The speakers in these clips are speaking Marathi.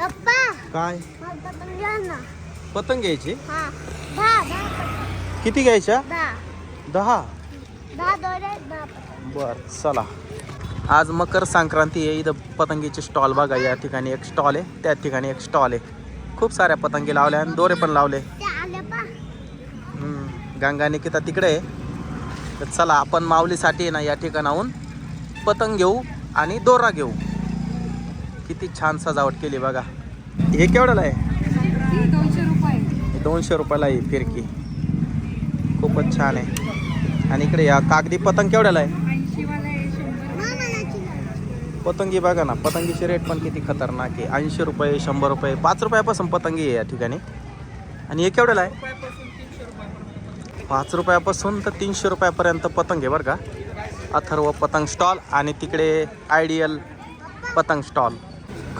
पप्पा. काय? मला पतंग घ्या ना पतंग घ्यायची? हा. दहा दहा पतंग. किती घ्यायच्या? दहा. दहा? दहा दोरे दहा पतंग. बर चला. आज मकर संक्रांती आहे. इथं पतंगीचे स्टॉल बघा. या ठिकाणी एक स्टॉल आहे. त्या ठिकाणी एक स्टॉल आहे. खूप साऱ्या पतंगी लावल्या आणि दोरे पण लावले. ते आले पा. हम्म, गंगा निकिता तिकडे आहे. तर चला आपण माऊलीसाठी आहे ना या ठिकाणाहून पतंग घेऊ आणि दोरा घेऊ. किती छान सजावट केली बघा. हे केवढ्याला आहे? दोनशे रुपये. दोनशे रुपयाला आहे फिरकी. खूपच छान आहे. आणि इकडे या कागदी पतंग केवढ्याला आहे? पतंगी बघा ना पतंगीचे रेट पण किती खतरनाक आहे. ऐंशी रुपये शंभर रुपये पाच रुपयापासून पतंगी आहे या ठिकाणी. आणि हे केवढ्याला आहे? पाच रुपयापासून तर तीनशे रुपयापर्यंत पतंग आहे बरं का. अथर्व पतंग स्टॉल आणि तिकडे आयडियल पतंग स्टॉल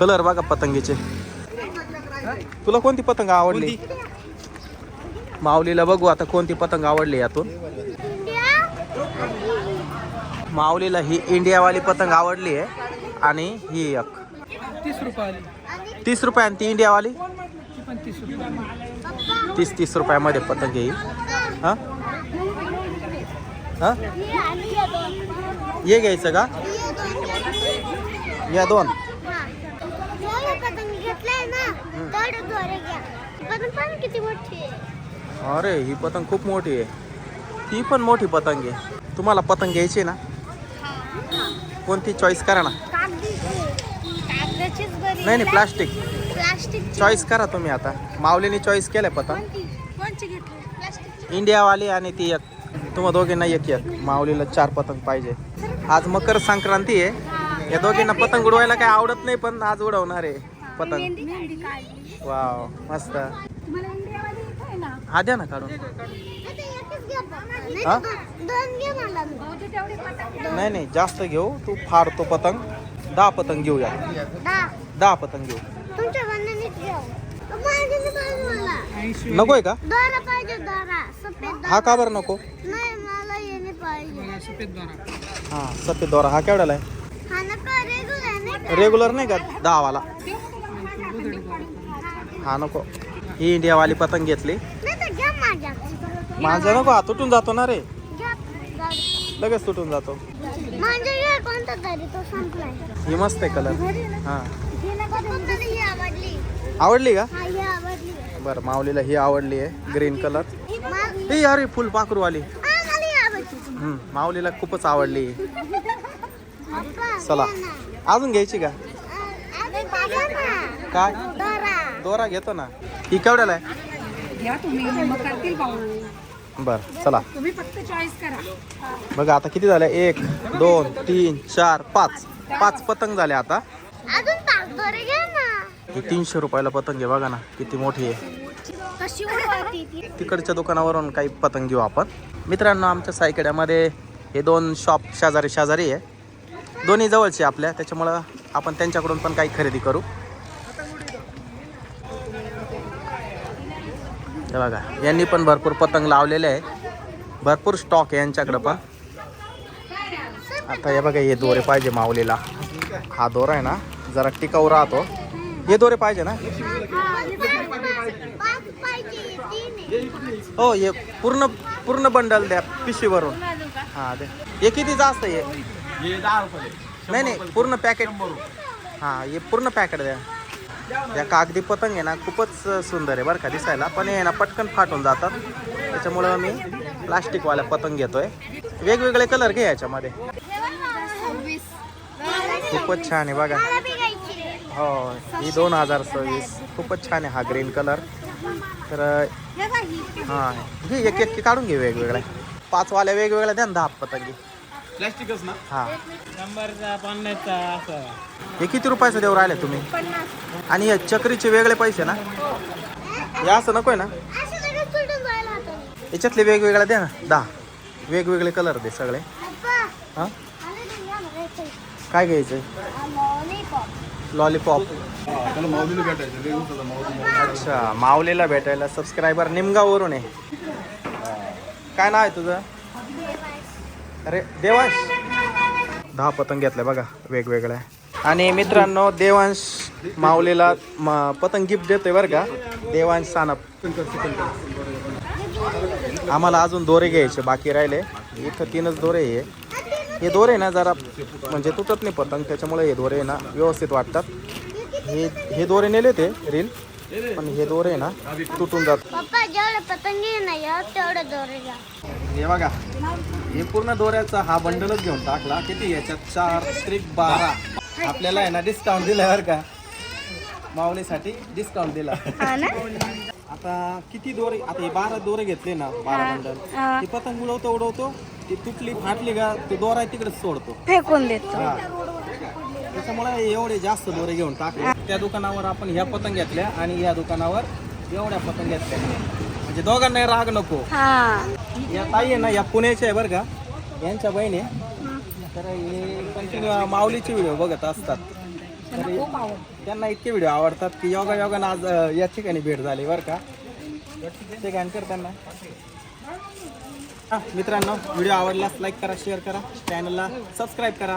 कलर बघा पतंगीचे. तुला कोणती पतंग आवडली? माऊलीला बघू आता कोणती पतंग आवडली यातून. माऊलीला ही इंडियावाली पतंग आवडली आहे. आणि ही एक. तीस रुपये तीस रुपये आणि ती इंडियावाली? तीस तीस रुपयामध्ये पतंग येईल. हां? हां? ये घ्यायचं का? या दोन हा जेवढे पतंग घेतलाय ना तेवढे दोरे घ्या पतंग पण किती मोठी आहे. अरे ही पतंग खूप मोठी आहे. ती पण मोठी पतंग आहे. तुम्हाला पतंग घ्यायची ना? कोणती चॉईस करा ना. नाही नाही प्लास्टिक प्लास्टिक चॉईस करा तुम्ही आता. माऊलीने चॉईस केलंय पतंग. इंडियावाली आणि ती एक. तुम्हा दोघींना एक एक. माऊलीला चार पतंग पाहिजे. आज मकर संक्रांती आहे. या दोघींना पतंग उडवायला काय आवडत नाही पण आज उडवणार आहे. पतंग. मेहंदी काढली. वाव मस्त. आहे ना? हा द्या ना काढून. आता एकच घे पप्पा. नाही हा? तर दोन- दोन घे मला. भाऊजी तेवढे पतंग नाही नाही जास्त घेऊ. तू फाडतो पतंग. दहा पतंग घेऊया. दहा. दहा पतंग घेऊ. तुमच्या बंधनीत घेऊ. माझे नाही पाहिजे मला. ऐंशी. नकोय का? दोरा पाहिजे दोरा. सफेद दोरा. हा का बरं नको? नाही मला हे नाही पाहिजे सफेद दोरा. हा सफेद दोरा. हा केवढ्याला आहे? हा नका रेग्युलर नाही का? रेग्युलर नाही का? दहावाला. हा नको. ही इंडियावाली पतंग घेतली. नाही माझ्या नको हा तुटून जातो ना रे. लगेच तुटून जातो. ही मस्त आहे कलर हा. आवडली का? बरं माऊलीला ही आवडली आहे ग्रीन कलर ही अरे फुल पाखरूवाली. माऊलीला खूपच आवडली चला. अजून घ्यायची का? काय? दोरा. दोरा घेतो ना. ही केवढ्याला आहे? घ्या तुम्ही मग करतील भाऊ बरं चला. तुम्ही फक्त चॉईस करा. बघा आता किती झाले? एक दोन तीन चार पाच. पाच पतंग झाले आता. अजून पाच दोरे घ्या ना. ही तीनशे रुपयाला पतंग आहे बघा ना किती मोठी आहे. कशी उडवती ती? तिकडच्या दुकानावरून काही पतंग घेऊ आपण. मित्रांनो आमच्या सायकड्यामध्ये हे दोन शॉप शेजारी शेजारी आहे. दोन्ही जवळचे आपल्या त्याच्यामुळं आपण त्यांच्याकडून पण काही खरेदी करू. हे बघा यांनी पण भरपूर पतंग लावलेले आहे भरपूर स्टॉक आहे यांच्याकडं पण. आता हे बघा हे दोरे पाहिजे माऊलीला. हा दोरा आहे ना जरा टिकाऊ राहतो. हे दोरे पाहिजे ना? हो हे पूर्ण पूर्ण बंडल द्या पिशवीवरून. हा दे. हे किती जास्त आहे? नाही नाही पूर्ण पॅकेट हा हे पूर्ण पॅकेट द्या. या कागदी पतंग आहे ना खूपच सुंदर आहे बरं का दिसायला. पण हे ना पटकन फाटून जातात. त्याच्यामुळं मी प्लास्टिकवाल्या पतंग घेतोय. वेगवेगळे कलर घे याच्यामध्ये. खूपच छान आहे बघा. हो ही दोन हजार सव्वीस. खूपच छान आहे हा ग्रीन कलर तर हे बघ घे एक एक काढून घे वेगवेगळ्या. पाच वाल्या वेगवेगळ्या द्या ना दहा पतंगी. प्लॅस्टिकच ना? हा. शंभरचा पन्नासचा असं. हे किती रुपयाचं देऊ राहिले तुम्ही? पन्नास. आणि हे चक्रीचे वेगळे पैसे ना? हे. असं नकोय ना? असं लगेच सुटून जायला हाताने. याच्यातले वेगवेगळ्या द्या ना दहा. वेगवेगळे कलर दे सगळे. हा? आले या. काय lollipop. लॉलीपॉप त्याला माऊलीला भेटायचं लय उंच होता माऊली. अच्छा माऊलीला भेटायला सबस्क्रायबर निमगाववरून आहे. काय नाव आहे तुझं? अरे देवांश. दहा पतंग घेतल्या बघा वेगवेगळ्या. आणि मित्रांनो देवांश माऊलीला म- पतंग गिफ्ट देतोय बरं का? देवांश सानप. आम्हाला अजून दोरे घ्यायचे बाकी राहिले. इथं तीनच दोरे आहे. हे दोरे ना जरा म्हणजे तुटत नाही पतंग त्याच्यामुळे हे दोरे ना व्यवस्थित वाटतात. हे हे दोरे नेले ते रील पण हे दोरे ना तुटून जात. पप्पा जेवढे पतंगी नाही आहेत, तेवढे दोरे घ्या. हे बघा. हे पूर्ण दोऱ्याचा हा बंडलच घेऊन टाकला. किती याच्यात? चार त्रिक बारा. आपल्याला आहे ना डिस्काउंट दिला बरं का? माऊलीसाठी डिस्काउंट दिला. आता किती दोरे? आता हे बारा दोरे घेतले ना बारा बंडल. ती पतंग उडवतो उडवतो ती तुटली फाटली का ते दोरा तिकडेच सोडतो. फेकून देतो. हा. त्याच्यामुळे एवढे जास्त दोरे घेऊन टाकले. त्या दुकानावर आपण ह्या पतंग घेतल्या आणि या दुकानावर एवढ्या पतंग घेतल्या. म्हणजे दोघांना राग नको. हा. या ताई आहे ना या पुण्याच्या आहे बरं का. यांच्या बहिणी तर हे कंटिन्यू माऊलीचे व्हिडिओ बघत असतात. तर त्यांना इतके व्हिडिओ आवडतात की योगा योगानं आज या ठिकाणी भेट झाली बरं का. ते कर त्यांना. हा, मित्रांनो व्हिडिओ आवडलास लाईक करा शेअर करा चॅनलला सबस्क्राईब करा.